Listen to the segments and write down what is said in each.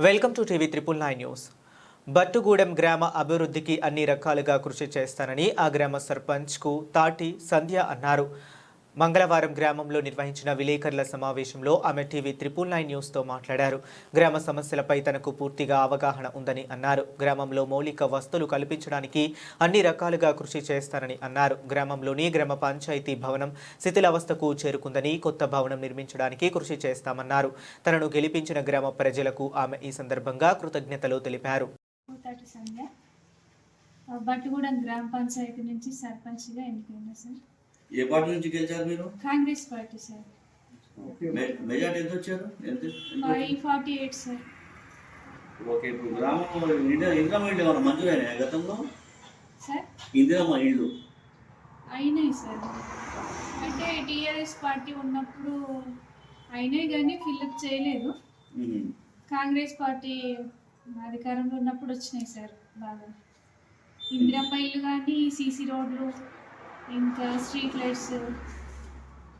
Welcome to TV triple nine news. Battugudem గ్రామ అభివృద్ధికి అన్ని రకాలుగా కృషి చేస్తానని ఆ గ్రామ సర్పంచ్కు తాటి సంధ్య అన్నారు. మంగళవారం గ్రామంలో నిర్వహించిన విలేకరుల సమావేశంలో ఆమె టీవీ త్రిపుల్ నైన్ న్యూస్తో మాట్లాడారు. గ్రామ సమస్యలపై తనకు పూర్తిగా అవగాహన ఉందని అన్నారు. గ్రామంలో మౌలిక వస్తువులు కల్పించడానికి అన్ని రకాలుగా కృషి చేస్తానని అన్నారు. గ్రామంలోని గ్రామ పంచాయతీ భవనం శిథిలావస్థకు చేరుకుందని కొత్త భవనం నిర్మించడానికి కృషి చేస్తామన్నారు. తనను గెలిపించిన గ్రామ ప్రజలకు ఆమె ఈ సందర్భంగా కృతజ్ఞతలు తెలిపారు. పూతాటి బట్టుగూడెం గ్రామ పంచాయతీ నుంచి సర్పంచ్గా ఎన్నికైనా సార్? ఏ పార్టీ నుంచి గెలిచారు మీరు? Congress party sir. మె- మెజార్టీ ఎంత వచ్చారు? ఎంత? Forty eight sir. ఓకే ఇప్పుడు గ్రామంలో ఇందిరా ఇందిరమ్మ ఇల్లు ఏమైనా మంజూరైనా గతంలో? సార్? ఇందిరమ్మ ఇల్లు. అయినాయి సార్. అంటే టీఆర్ఎస్ పార్టీ ఉన్నప్పుడు అయినాయి కానీ ఫిల్అప్ చేయలేదు. కాంగ్రెస్ పార్టీ అధికారంలో ఉన్నప్పుడు వచ్చినాయి సార్ బాగా. ఇందిరమ్మ ఇల్లు కానీ సీసీ రోడ్లు ఇంకా స్ట్రీట్ లైట్స్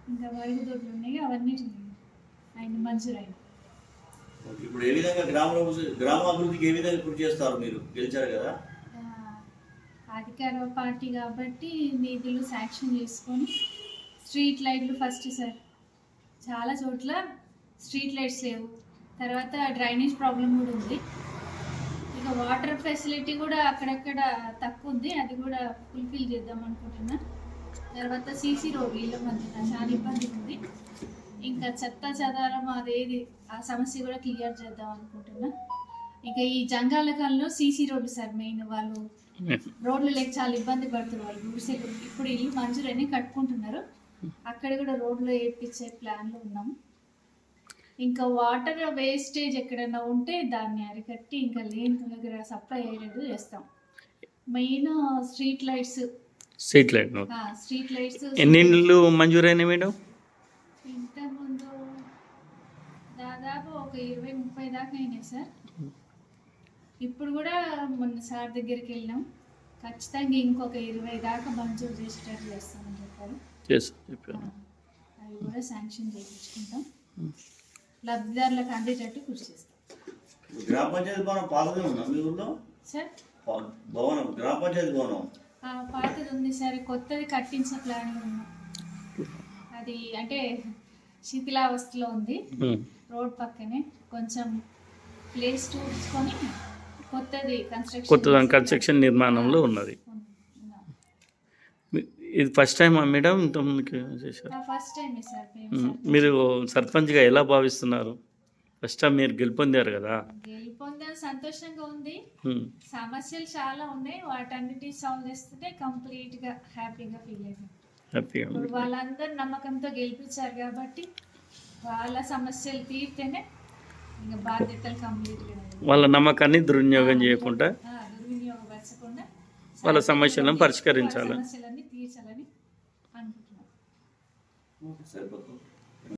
ఇంకా మరుగుదొడ్లు ఉన్నాయి. అవన్నీ ఆయన మంజూరైన. ఓకే. ఇప్పుడు ఏ విధంగా గ్రామ ఏ విధంగా కృషి చేస్తారు మీరు? గెలిచారు కదా? అధికార పార్టీ కాబట్టి నిధులు శాంక్షన్ చేసుకొని స్ట్రీట్ లైట్లు ఫస్ట్ సార్ చాలా చోట్ల స్ట్రీట్ లైట్స్ లేవు. తర్వాత డ్రైనేజ్ ప్రాబ్లం కూడా ఉంది. ఇక వాటర్ ఫెసిలిటీ కూడా అక్కడక్కడ తక్కువ ఉంది అది కూడా ఫుల్ఫిల్ చేద్దాం అనుకుంటున్నా. తర్వాత సీసీ రోడ్ ఇళ్ళ మధ్యన చాలా ఇబ్బంది ఉంది. ఇంకా చెత్త చెదారం అదేది ఆ సమస్య కూడా క్లియర్ చేద్దాం అనుకుంటున్నా. ఇంకా ఈ జంగాల కాలంలో సీసీ రోడ్డు సార్ మెయిన్. వాళ్ళు రోడ్లు లేక చాలా ఇబ్బంది పడుతున్నారు. గుడిసెలు ఇప్పుడు ఇల్లు మంజూరని కట్టుకుంటున్నారు. అక్కడ కూడా రోడ్లు వేయించే ప్లాన్లో ఉన్నాం. ఇంకా వాటర్ వేస్టేజ్ ఎక్కడైనా ఉంటే దాన్ని అరికట్టి ఇంకా లేని దగ్గర సప్లై అయ్యేటట్టు చేస్తాం. Main street lights street light street lights ఎన్ని ఇండ్లు మంజూరైనాయి మేడం? ఇంతకుముందు దాదాపు ఒక ఇరవై ముప్పై దాకా అయినాయి సార్. ఇప్పుడు కూడా మొన్న సార్ దగ్గరికి వెళ్ళినాం. ఖచ్చితంగా ఇంకొక ఇరవై దాకా మంజూరు చేసేటట్టు చేస్తామని చెప్పారు. చేస్తా చెప్పాను అవి కూడా శాంక్షన్ చేయించుకుంటాం. లబ్ధిదారులకు అందేటట్టు కృషి చేస్తాం. గ్రామ పంచాయతీ భవనం పాతదే ఉందా మీ ఊళ్ళో సార్? భవనం గ్రామ పంచాయతీ భవనం? ఆ పాతది ఉంది సార్. కొత్తది కట్టించే ప్లాన్లో ఉన్నాం అది అంటే శిథిలావస్థలో ఉంది. రోడ్ పక్కనే కొంచెం ప్లేస్ చూసుకొని కొత్తది కన్స్ట్రక్షన్ కొత్త కన్స్ట్రక్షన్ నిర్మాణంలో ఉన్నది. ఇది ఫస్ట్ టైం మేడం ఇంతకుముందుకు చేశారు. ఫస్ట్ టైం మీరు సర్పంచ్గా ఎలా భావిస్తున్నారు? ఫస్ట్ టైం మీరు గెలుపొందారు కదా. గెలుపొందని సంతోషంగా ఉంది. సమస్యలు చాలా ఉన్నాయి. వాటన్నిటి సాల్వ్ చేస్తుంటే కంప్లీట్గా హ్యాపీగా ఫీల్ అయ్యాం హ్యాపీగా ఇప్పుడు. వాళ్ళందరూ నమ్మకంతో గెలిపించారు కాబట్టి వాళ్ళ సమస్యలు తీరితేనే ఇంకా బాధ్యతలు కంప్లీట్గా వాళ్ళ నమ్మకాన్ని దుర్వినియోగం చేయకుండా వాళ్ళ సమస్యలను పరిష్కరించాలి.